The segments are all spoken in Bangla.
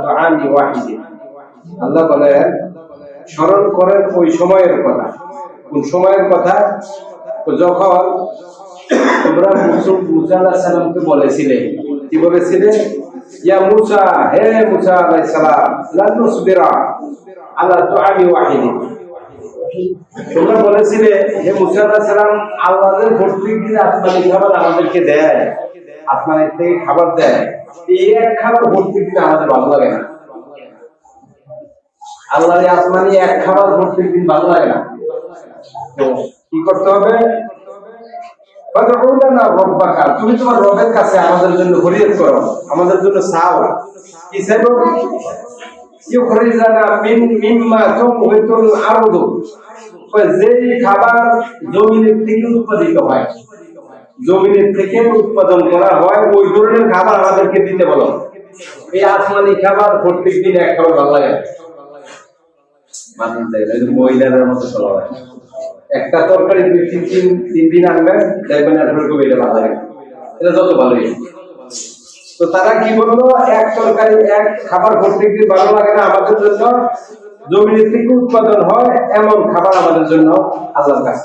তুআমি ওয়াহিদিন আল্লাহ বলেন, স্মরণ করেন ওই সময়ের কথা। কোন সময়ের কথা? যখন তোমরা মুসা সালামকে বলেছিলে, কি বলেছিলে? ইয়া মুসা, হে মুসা আলাইহিস সালাম লান নুসবিরা তোমরা বলেছিলে, হে মুসা আলাইহিস সালাম দিন আসমানি খাবার আমাদেরকে দেয় আসমানের থেকে খাবার দেয় এই এক খাবার আমাদের ভালো লাগে না। আল্লাহর আসমানি এক খাবার প্রত্যেক দিন ভালো লাগে না। তো কি করতে হবে? তুমি তোমার রবের কাছে আমাদের জন্য ফরিয়াদ করো। আমাদের জন্য কি যেই খাবার জমিনের থেকে উৎপাদিত হয় জমিনের থেকে উৎপাদন করা হয়, ওই ধরনের খাবার আমাদেরকে দিতে বলো। এই আসমানি খাবার প্রত্যেক দিন এক খাবার ভালো লাগে। মহিলাদের মতো চলা হয় একটা তরকারি দুই তিন তিন দিন আনবেন দেখবেন আপনার খুব এটা ভালো লাগে। এটা যত ভালোই তো তারা কি বলল, এক তরকারি, এক খাবার প্রত্যেক দিন ভালো লাগে না আমাদের জন্য? থেকে উৎপাদন হয়, এমন খাবার আমাদের জন্য। আল্লাহর কাছে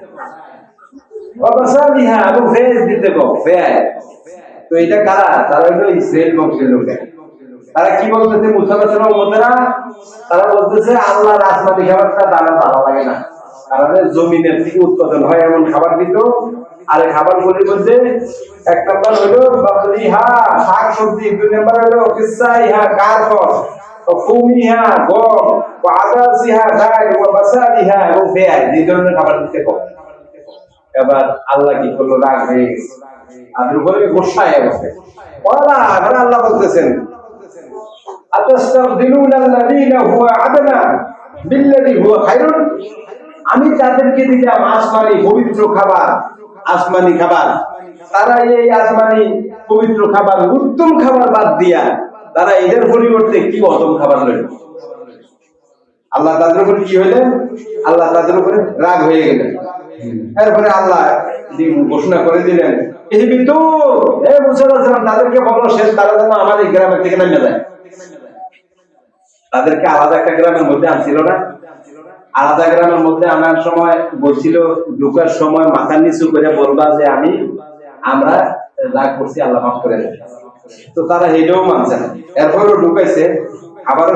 জমিনের থেকে উৎপাদন হয় এমন খাবার দিত। আর এই খাবারগুলির মধ্যে এক নম্বর হলো বাকলিহা শাক সবজি দুই নম্বর হলো কিসাইহা কারকর ও ধরনের খাবার দিতে কম এবার আল্লাহ কি করল? রাগ হয়ে গেছে। তাদের উপরে গোসায় গেছে ওরা এবার আল্লাহ বলতেছেন আতাস্তাবদিলুনা আল্লাযীনা হুয়া আদনা বিল্লাযী হুয়া খায়রুন আমি তাদেরকে দিলাম আসমানি পবিত্র খাবার, আসমানি খাবার। তারা এই আসমানি পবিত্র খাবার, উত্তম খাবার বাদ দিয়া, তারা এদের পরিবর্তে কি অতম খাবার লইল? আল্লাহ তাদের উপরে কি হইলেন? আল্লাহ তাদের উপরে রাগ হয়ে গেলেন। এরপরে আল্লাহ ঘোষণা করে দিলেন, এই বিন্দু, এ মুসলমান, তাদেরকে বলো, শেষ তারা যেন আমাদের গ্রামের থেকে নামে যায় তাদেরকে আলাদা একটা গ্রামের মধ্যে আনছিল না। আলাদা গ্রামের মধ্যে আনার সময় বলছিল, ঢুকার সময় মাথা নিচু করে বলবা যে আমি, আমরা রাগ করছি, আল্লাহ মাফ করে। তো তারা হেঁটেও মানছে না। এরপরও ঢুকাইছে।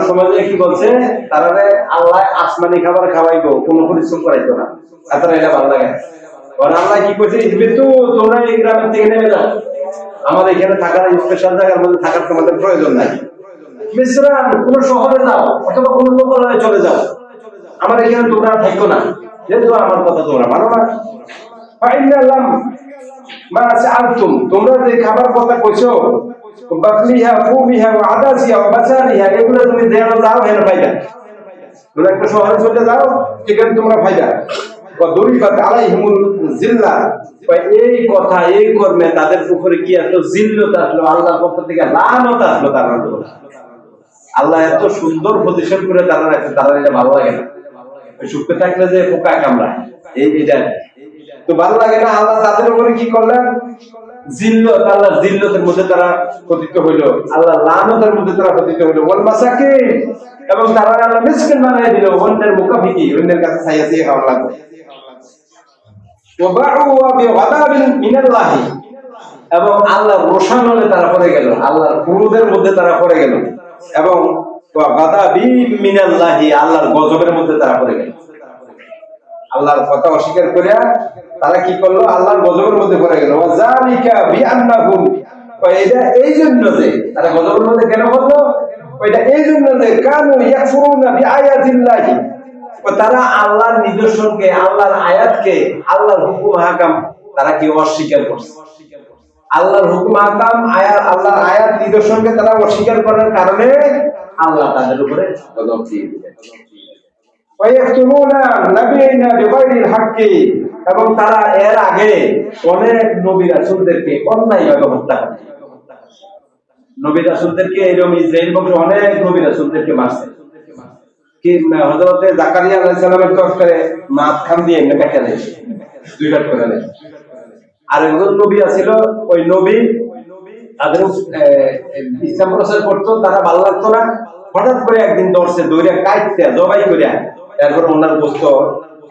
সময় দিয়ে কি বলছে? তারা আল্লাহ আসমানি খাবার খাওয়াইবো, কোনো পরিশ্রম করাইতো না। তারা এটা ভালো লাগে আল্লাহ কি করছে? কিন্তু তোমরা এই গ্রামের থেকে নেমে যাও। আমাদের এখানে থাকার স্পেশাল জায়গার মধ্যে থাকার তোমাদের প্রয়োজন নাই। মিশ্রান কোন শহরে যাও, অথবা কোন লোকালয়ে চলে যাও। আমার এখানে তোমরা থাকো না। যেহেতু আমার কথা তোমরা মানো না। তোমরা যে খাবার কথা কইছো বাকলিহা, ফুমিহা এগুলো তুমি দেও যাও হেন তোমরা একটা শহরে চলে যাও তোমরা জিল্লা। এই কথা, এই কর্মে তাদের কি আসলো? জিল্লত আসলো, আল্লাহর পক্ষ থেকে লানত আসলো তার আল্লাহ এত সুন্দর পজিশন করে তারা রাখছে ভালো লাগে না। শুকতে থাকলে যে পোকা কামড়া এই, এটা তো ভালো লাগে না? আল্লাহ তাদের উপরে কি করলেন? জিল্লত, আল্লাহ জিল্লতের মধ্যে তারা পতিত আল্লাহ লানতের মধ্যে তারা ওয়াল এবং তারা আল্লাহ মিসকিন বানাই দিল। অন্যের অন্যের কাছে ছাইয়া দিয়ে লাগবে। এবং তারা পড়ে গেল। আল্লাহর ক্রোধের মধ্যে তারা পড়ে গেল। এবং গাদাবি মিনাল্লাহি, আল্লাহর গজবের মধ্যে তারা পড়ে গেল। আল্লাহর কথা অস্বীকার করিয়া তারা কি করল? আল্লাহর গজবের মধ্যে পড়ে গেল। এটা এই জন্য যে তারা গজবের মধ্যে কেন পড়ল? ওইটা এই জন্য যে কানু তারা আল্লাহর নিদর্শনকে, আল্লাহর আয়াতকে, আল্লাহর হুকুম হাকাম তারা কি অস্বীকার করছে? আল্লাহর হুকুম হাকাম, আয়াত, আল্লাহর আয়াত নিদর্শনকে তারা অস্বীকার করার কারণে আল্লাহ তাদের উপরে গজব দিয়ে দিলেন। এবং তারা এর আগে অনেক নবী রাসূলদেরকে অন্যায়ভাবে হত্যা করে। এরকম ইসরাইল বংশ অনেক মারছে। দিয়ে আর নবী আছিল, ওই নবী প্রচার করতো, তারা লাগতো না। হঠাৎ করে একদিন দর্শে দৌড়ে কাটতে জবাই করে এরপর ওনার বস্ত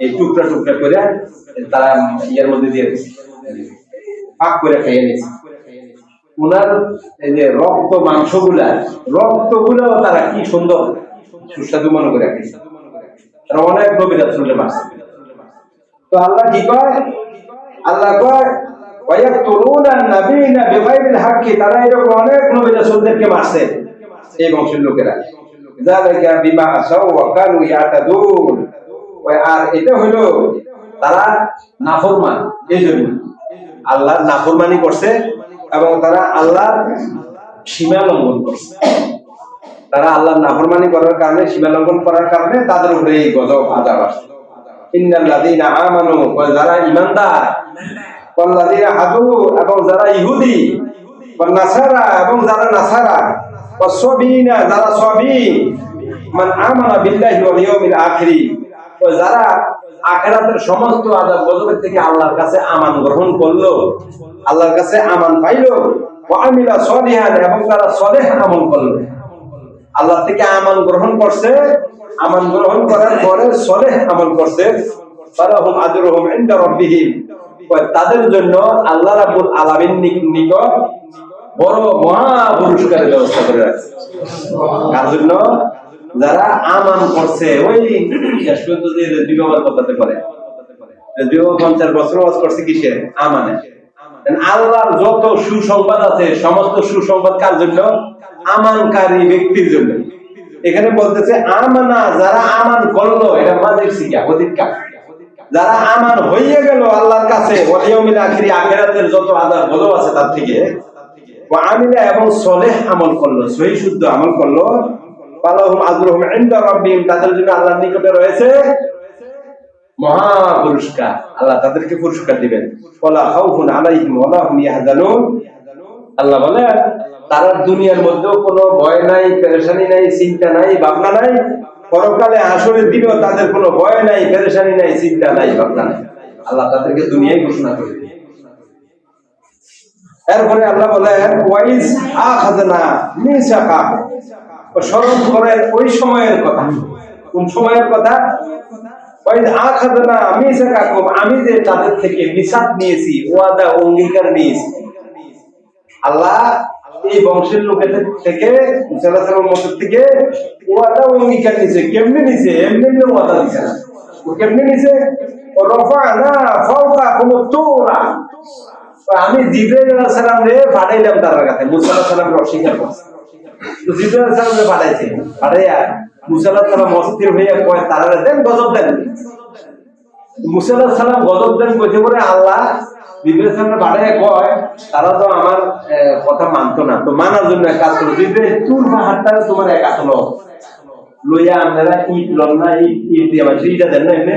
এই টুকরা টুকরা করে তারা ইয়ের মধ্যে দিয়ে পাক করে খেয়ে নিয়েছে। ওনার এই যে রক্ত মাংসগুলা রক্ত গুলাও তারা কি সুন্দর, সুস্বাদু মনে করে তারা অনেক নবীরা শুনলে মারছে তো আল্লাহ কি কয়? আল্লাহ কয় তারা এরকম অনেক নবী রাসূলদেরকে মারছে। এই বংশের লোকেরা। যালিকা বিমা আসাউ ওয়া কানু ইয়াতাদুন। ওই আর এটা হলো তারা নাফরমান এই জন্য আল্লাহর নাফরমানি করছে এবং তারা আল্লাহর সীমা লঙ্ঘন করছে। তারা আল্লাহর নাফরমানি করার কারণে, সীমা লঙ্ঘন করার কারণে তাদের উপরে এই গজব আজাব আসছে। ইন্নাল্লাযীনা আমানু ওয়া যারা ঈমানদার, ওয়াল্লাযীনা হাদু এবং যারা ইহুদি ওয়ান নাসারা, এবং যারা নাসারা ওয়াসবিনা, যারা মান আমানা বিল্লাহি ওয়াল ইয়াউমিল আখিরি। ও যারা সমস্ত আযাব গজবের থেকে আল্লাহর কাছে আমান গ্রহণ করল, আল্লাহর কাছে আমান পাইলো, ওয়া আমিলা সলিহান, এবং তারা আমল করল। আল্লাহ থেকে আমান গ্রহণ করছে, আমান গ্রহণ করার পরে আমল করছে। ফালাহুম আজরুহুম ইনদা রাব্বিহিম। তাদের জন্য আল্লাহ রাব্বুল আলামিন নিক- নিকট বড় মহা পুরস্কারের ব্যবস্থা করে রাখছে। জন্য? যারা করছে, ওই শেষ পর্যন্ত যে কথাতে পঞ্চাশ বছর করছে কিসে? আল্লাহর যত সুসংবাদ আছে, সমস্ত সুসংবাদ কার জন্য? আমানকারী ব্যক্তির জন্য। এখানে বলতেছে, আমানা, যারা আমান করল, এটা মাঝের শিখা অধিকার যারা আমান হইয়া গেল আল্লাহর কাছে ওয়ালিয়মিল আখিরি, আখিরাতের যত আদার বলো আছে তার থেকে আমিলা এবং সলেহ আমল করল, সহি শুদ্ধ আমল করল। পালাহুম আজরুহুম ইনদা রাব্বিহিম, তাদের জন্য আল্লাহর নিকটে রয়েছে মহা পুরস্কার। আল্লাহ তাদেরকে পুরস্কার দিবেন। খাউফুন আলাইহিম ওয়ালা হুম ইয়াহজানুন। আল্লাহ বলে তারা দুনিয়ার মধ্যেও কোনো ভয় নাই, পেরেশানি নাই, চিন্তা নাই, ভাবনা নাই। পরকালে আসরের দিনেও তাদের কোনো ভয় নাই, পেরেশানি নাই, চিন্তা নাই, ভাবনা নাই। আল্লাহ তাদেরকে দুনিয়ায় ঘোষণা করে দিবে এরপরে আল্লাহ বলেন, ওয়াইজ আখাযনা মিসাকা। স্মরণ করেন ওই সময়ের কথা। কোন সময়ের কথা? ওয়াইজ আখাযনা মিসাকাকুম। আমি যে তাদের থেকে মিসাক নিয়েছি, ওয়াদা, অঙ্গীকার নিয়েছি। আল্লাহ এই বংশের লোকেদের থেকে মুসাল্লাহামের মধ্যে থেকে ওয়াদা, অঙ্গীকার নিছে কেমনে নিছে এমনি এমনি ওয়াদা দিছে। কেমনে নিছে রফা না ফাওকা কোনো তোরা। আমি জিব্রাইল আলাইহিস সালাম রে পাঠাইলাম তার কাছে, মুসা আলাইহিস সালামের অস্বীকার করছে। তো জিব্রাইল আলাইহিস সালাম রে পাঠাইছে। পাঠাইয়া মুসা আলাইহিস সালাম অস্থির হইয়া কয় তারা দেন, গজব দেন। মুসা আলাইহিস সালাম গজব দেন কইতে পরে আল্লাহ, জিব্রাইল সালাম পাঠাইয়া কয়, তারা তো আমার কথা মানতো না। তো মানার জন্য এক কাজ করো, জিব্রাইল তুর তোমার এক আসলো লইয়া আপনারা ইট লন না ইট দিয়ে আমার ইটা দেন না এমনি?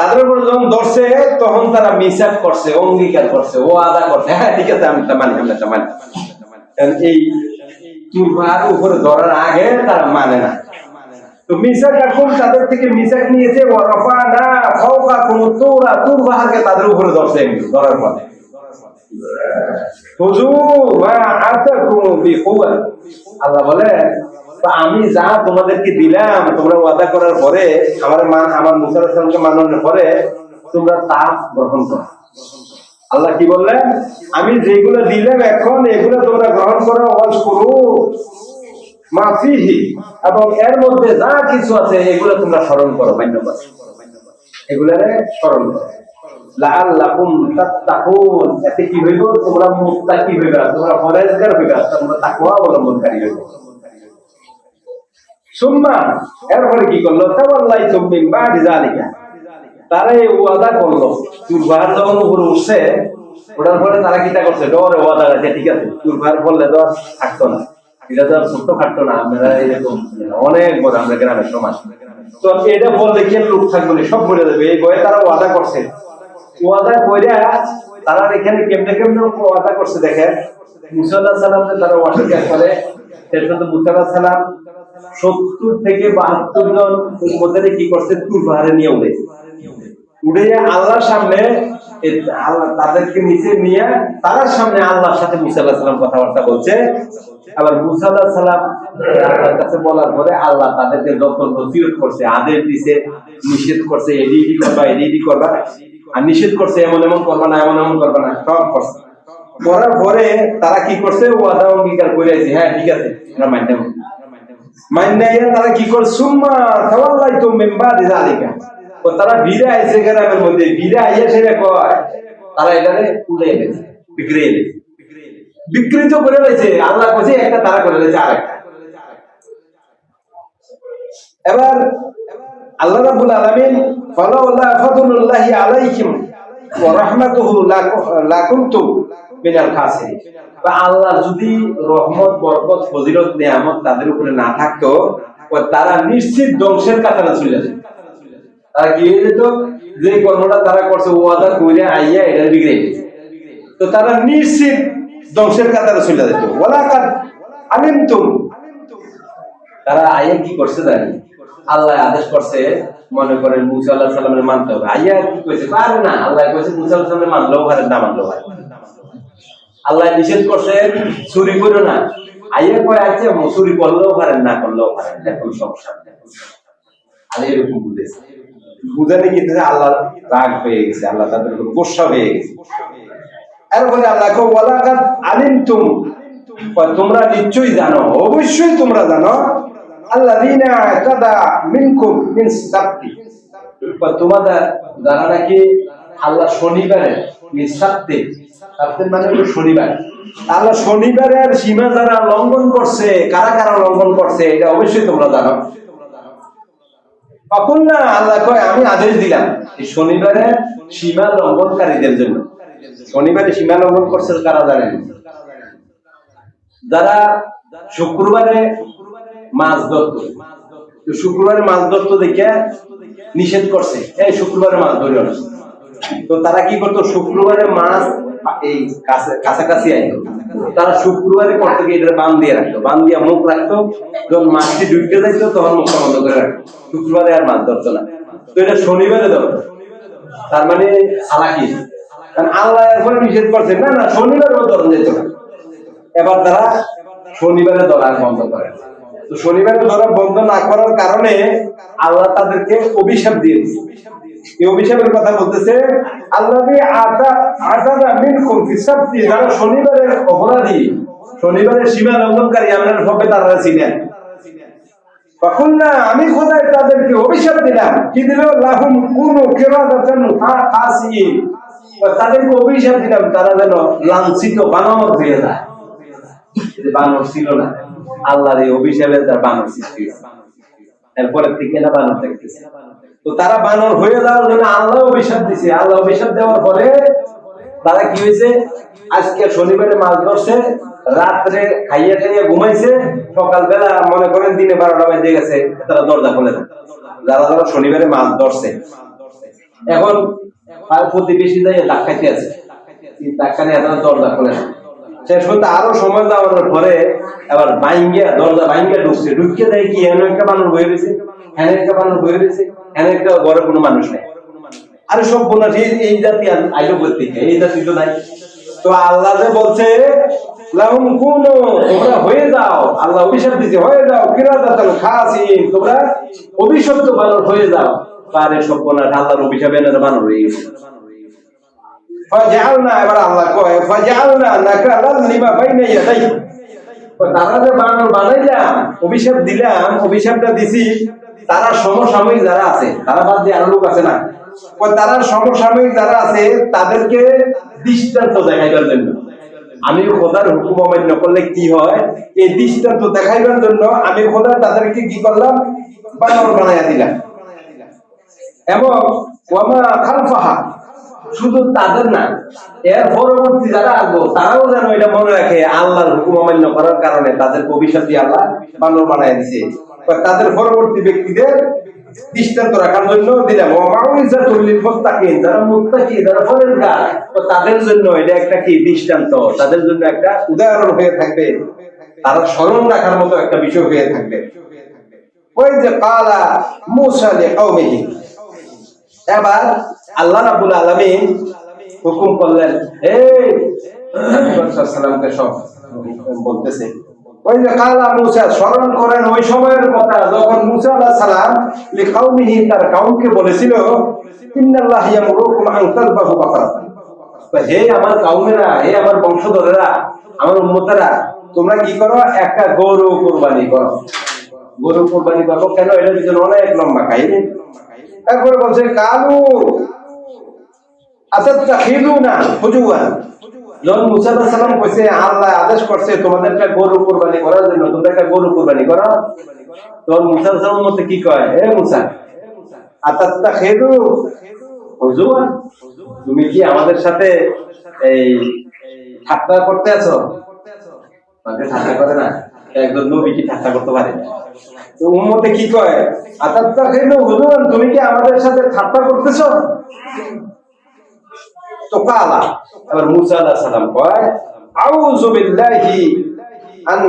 তাদের উপর যখন ধরছে তখন তারা মিসাক করছে অঙ্গীকার করছে ও আদা করছে। হ্যাঁ ঠিক আছে আমি মানি আমরা মানি। এই চুলবার উপরে ধরার আগে তারা মানে না। তো মিসাক এখন তাদের থেকে মিসাক নিয়েছে ওরফা না ফাওকা কোন তোরা তুরবাহাকে তাদের উপরে ধরছে এমনি, ধরার পরে হুজুর মা আতাকুম বিকুওয়া আল্লাহ বলে আমি যা তোমাদেরকে দিলাম, তোমরা ওয়াদা করার পরে, আমার মান, আমার মুসা আলাইহিস সালামকে পরে, তোমরা তা গ্রহণ করো। আল্লাহ কি বললেন? আমি যেগুলো দিলাম এখন, এগুলো তোমরা গ্রহণ করো, ওয়াজ করো। মাফিহি এবং এর মধ্যে যা কিছু আছে, এগুলো তোমরা স্মরণ করো মান্য করো এগুলারে স্মরণ করো। এতে কি হইব? তোমরা মুত্তাকি হইবা তোমরা অবলম্বনকারী হইবা। এরপরে কি করল? তারা করছে? বলে দেবে এই বয়ে তারা ওয়াদা করছে। ওয়াদা কইরা তারা এখানে কেমনে কেমনে ওয়াদা করছে দেখেন মুসা আল্লাহ সালাম তারা ওয়াদা করে। মুসা আল্লাহ সালাম সত্তর থেকে বাহাত্তর জন মধ্যে কি করছে? তুর পাহাড়ে নিয়ে উঠে উঠে আল্লাহর সামনে আল্লাহ তাদেরকে নিচে নিয়ে তার সামনে আল্লাহর সাথে মুসা কথাবার্তা বলছে। আবার মুসা আল্লাহর কাছে বলার পরে আল্লাহ তাদেরকে করছে, আদেশ দিছে, নিষেধ করছে এডি করবা এডি করবা, আর নিষেধ করছে এমন এমন করবা না, এমন এমন করবা না, সব করছে। করার পরে তারা কি করছে? ওয়াদা অঙ্গীকার করে হ্যাঁ ঠিক আছে, আমরা মানতে কি করে? সুম্মা তো তারা ভিড়ে গ্রামের মধ্যে। ভিড়ে আইয়া সেটা কয়? তারা উড়ে গেছে বিক্রি বিকৃত করে রয়েছে। আল্লাহ কইছে, একটা তারা করে রয়েছে আরেকটা। এবার আল্লাহ রাব্বুল আলামিন ফালাউলা ফাদলুল্লাহি আলাইকুম ওয়া রাহমাতুহু লাকুনতুম মিনাল খাসিরিন বা আল্লাহ যদি রহমত, বরকত, ফজিলত, নিয়ামত তাদের উপরে না থাকতো তারা নিশ্চিত ধ্বংসের কাতারে চলে যেত। তারা কি যেত? যে কর্মটা তারা করছে, ওয়াদা কইরা আইয়া এটা বিগড়ে তো তারা নিশ্চিত ধ্বংসের কাতারে চলে যেত। ওয়ালাকাদ আলিমতুম। তারা আইয়া কি করছে জানি? আল্লাহ আদেশ করছে, মনে করেন মুসা আল্লাহ সাল্লামের মানতে হবে। আইয়া কি কইছে? পারে না। আল্লাহ কইছে, মুসা আল্লাহ সাল্লামের মানলেও পারে না মানলেও পারে আল্লাহ নিষেধ করছে, চুরি করো না। আইয়া কয় আছে চুরি করলেও পারেন, না করলেও পারেন, দেখুন সমস্যা, দেখুন এরকম বুঝেছে। বুঝাতে গিয়ে আল্লাহ রাগ হয়ে গেছে, আল্লাহ তাদের গোসা হয়ে গেছে। এরপরে আল্লাহ কো ওয়ালাকাদ আলিমতুম। কয়, তোমরা নিশ্চয়ই জানো, অবশ্যই তোমরা জানো, আল্লাযীনা কাদা মিনকুম মিন সাবতি। তোমাদের যারা নাকি আল্লাহ শনিবারে মিসাবতে সাবতে মানে হলো শনিবার। আল্লাহ শনিবারের সীমা যারা লঙ্ঘন করছে, কারা কারা লঙ্ঘন করছে, এটা অবশ্যই তোমরা জানো। তখন না আল্লাহ কয়, আমি আদেশ দিলাম শনিবারে সীমা লঙ্ঘনকারীদের জন্য। শনিবারে সীমা লঙ্ঘন করছে কারা জানেন? যারা শুক্রবারে মাছ ধরত। শুক্রবারে মাছ ধরতো দেখে নিষেধ করছে, এই শুক্রবারে মাছ ধরিও না। তো তারা কি করতো? শুক্রবারে মাছ এই কাছাকাছি তারা শুক্রবারে করতে এটা বান দিয়ে রাখতো। বান দিয়ে মুখ রাখতো, যখন মাছটি যাইতো, তখন বন্ধ করে রাখতো। শুক্রবারে আর মাছ ধরতো না। তো এটা শনিবারে তার মানে আল্লাহ এরপরে নিষেধ না না যেত না। এবার তারা শনিবারে বন্ধ করে। তো শনিবারে ধরা বন্ধ না করার কারণে আল্লাহ তাদেরকে অভিশাপ দিয়ে দিয়েছে। আল্লাহ তারা আমি খোদায় তাদেরকে অভিশাপ দিলাম। কি দিল? লাহুম কুনু তাদেরকে অভিশাপ দিলাম, তারা যেন লাঞ্ছিত, বানর হয়ে যায়। বানর ছিল না, আল্লাহর এই অভিশাপে তার বানর সৃষ্টি। এরপরে থেকে না বানর দেখতেছে? তো তারা বানর হয়ে যাওয়ার জন্য আল্লাহ অভিশাপ দিছে। আল্লাহ অভিশাপ দেওয়ার পরে তারা কি হয়েছে? আজকে শনিবারে মাছ ধরছে, রাত্রে খাইয়া খাইয়া ঘুমাইছে, সকালবেলা মনে করেন দিনে বারোটা বাজে গেছে, তারা দরজা খুলে যারা যারা শনিবারে মাছ ধরছে। এখন প্রতিবেশী যাই ডাকাইতে আছে। এই ডাক্তারে এত দরজা খুলে না। শেষ পর্যন্ত আরও সময় যাওয়ার পরে আবার বাইঙ্গা দরজা বাইঙ্গা ঢুকছে। ঢুকিয়ে দেয় কি? এমন একটা মানুষ বয়ে রয়েছে। হ্যাঁ একটা মানুষ বয়ে রয়েছে। ঘরে কোনো মানুষ আরে সব এই জাতি আইলো এই জাতি তো নাই। তো আল্লাহ যে বলছে, লাহুম তোমরা হয়ে যাও। আল্লাহ অভিশাপ দিছে, হয়ে যাও। তোমরা অভিশপ্ত বানর হয়ে যাও। পারে আল্লাহর বানর হয়ে গেছে। ফাজআলনা, এবার আল্লাহ কয় নাকালাল লিমা বাইনা ইয়াদাই। তারা যে বানর বানাইলাম, অভিশাপ দিলাম, অভিশাপটা দিছি। তারা সমসাময়িক যারা আছে, তারা বাদ দিয়ে আরও লোক আছে না? তারা সমসাময়িক যারা আছে, তাদেরকে দৃষ্টান্ত দেখাইবার জন্য। আমি খোদার হুকুম অমান্য করলে কি হয়? এই দৃষ্টান্ত দেখাইবার জন্য আমি খোদা তাদেরকে কি করলাম? বানর বানাইয়া দিলাম। এবং ওয়ামা খালফাহা, শুধু তাদের না, এর পরবর্তী যারা আসব, তারাও যেন এটা মনে রাখে, আল্লাহর হুকুম অমান্য করার কারণে তাদের ভবিষ্যৎ আল্লাহ বানর বানাই দিছে। তাদের পরবর্তী ব্যক্তিদের দৃষ্টান্ত রাখার জন্য দিলাম। যারা মুত্তাকি যারা পরেজগার তো তাদের জন্য এটা একটা কি? দৃষ্টান্ত। তাদের জন্য একটা উদাহরণ হয়ে থাকবে। তারা স্মরণ রাখার মতো একটা বিষয় হয়ে থাকবে। ওই যে কালা মুসা লিকাউমিহি এবার আল্লাহ রাব্বুল আলামিন হুকুম করলেন এই সব বলতেছে। ওই যে কালা মুসা স্মরণ করেন ওই সময়ের কথা, যখন মুসা আলাইহিস সালাম লিকাউমিহি তার বলেছিল, ইন্নাল্লাহ ইয়ামুরুকুম আন তো হে আমার কাউমেরা, হে আমার বংশধরেরা, আমার উম্মতেরা, তোমরা কি করো? একটা গরু কোরবানি করো। গরু কোরবানি করব কেন? এটার পিছনে অনেক লম্বা কাহিনী। তারপরে বলছে কালু আচ্ছা খেলু না হুজুয়ান যখন মুসা সালাম কইছে, আল্লাহ আদেশ করছে তোমাদের একটা গরু কোরবানি করার জন্য তোমরা একটা গরু কোরবানি করো তখন মুসা সালাম মতে কি কয়? হে মুসা আতাত্তা খেলু হুজুয়ান, তুমি কি আমাদের সাথে এই ঠাট্টা করতে আছো? তাকে ঠাট্টা করে না, একজন নবী কি ঠাট্টা করতে পারে? তো উম্মতে কি কয়? আতাত্তা খেলু হুজুর তুমি কি আমাদের সাথে ঠাট্টা করতেছো? মুসা সালাম কয় বিল্লাহি আন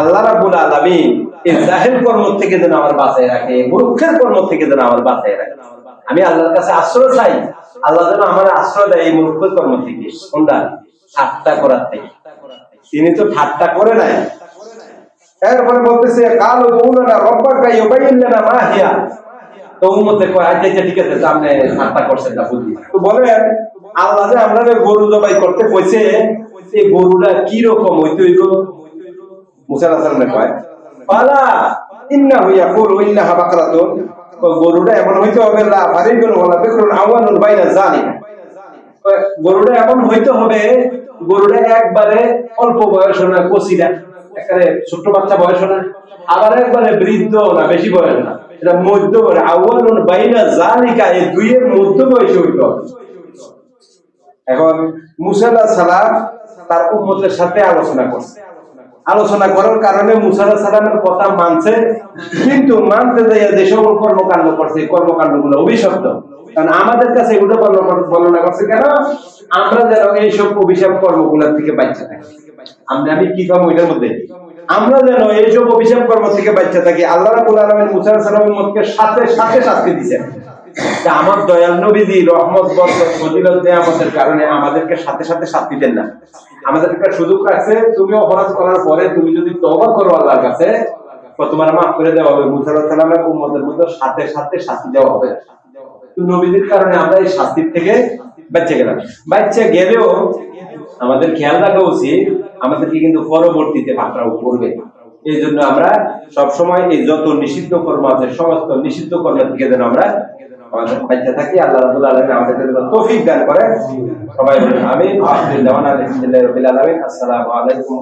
আল্লাহ রাব্বুল আলামিন এই জাহিল কর্ম থেকে যেন আমার বাঁচায় রাখে মূর্খের কর্ম থেকে যেন আমার বাঁচায় রাখে। আমি আল্লাহর কাছে আশ্রয় চাই, আল্লাহ যেন আমার আশ্রয় দেয় এই মূর্খের কর্ম থেকে। কোনটা ঠাট্টা করার থেকে। তিনি তো ঠাট্টা করে নাই। এরপরে বলতেছে, কালো দৌলনা রব্বাকা ইউবাইন লানা মা হিয়া গরুটা হইতে এমন হইতে হবে গরুটা এমন হইতে হবে, গরুটা একবারে অল্প বয়স না কচিরা একেবারে ছোট্ট বাচ্চা বয়স না। আবার একবারে বৃদ্ধ না, বেশি বয়স না। এটা বাইনা জালিকা এই দুইয়ের এখন সালাম তার সাথে আলোচনা করছে। আলোচনা করার কারণে সালামের কথা মানছে, কিন্তু মানতে যাইয়া যে সকল কর্মকাণ্ড করছে, এই কর্মকাণ্ডগুলো অভিশপ্ত। কারণ আমাদের কাছে এগুলো বর্ণনা- করছে কেন? আমরা যেন এইসব অভিশাপ কর্মগুলোর থেকে বাচ্চা থাকি। আমরা আমি কি পাবো এটার মধ্যে? আমরা যেন এইসব অভিশাপ কর্ম থেকে বাচ্চা থাকি, আল্লাহ রাবুল আলমের মুসা আলাইহিস সালামের মতকে সাথে সাথে শাস্তি দিচ্ছেন আমার দয়াল নবীজি রহমত, বরকত, ফজিলত নেয়ামতের কারণে আমাদেরকে সাথে সাথে শাস্তি দেন না। আমাদের একটা সুযোগ আছে, তুমি অপরাধ করার পরে তুমি যদি তওবা করো আল্লাহর কাছে তোমার মাফ করে দেওয়া হবে। মুসা আলাইহিস সালামের উম্মতের মধ্যে সাথে সাথে শাস্তি দেওয়া হবে। নবীদের কারণে আমরা এই শাস্তির থেকে বাচ্চা গেলাম। বাচ্চা গেলেও আমাদের খেয়াল রাখা উচিত, আমাদেরকে কিন্তু পরবর্তীতে পাকড়াও করবে। এই জন্য আমরা সবসময় এই যত নিষিদ্ধ কর্ম আছে, সমস্ত নিষিদ্ধ কর্মের দিকে যেন আমরা আমাদের বাচ্চা থাকি। আল্লাহ রাবুল আলমিন আমাদেরকে তৌফিক দান করে। সবাই আমি আলহামদুলিল্লাহ আলহামদুলিল্লাহ আলাইকুম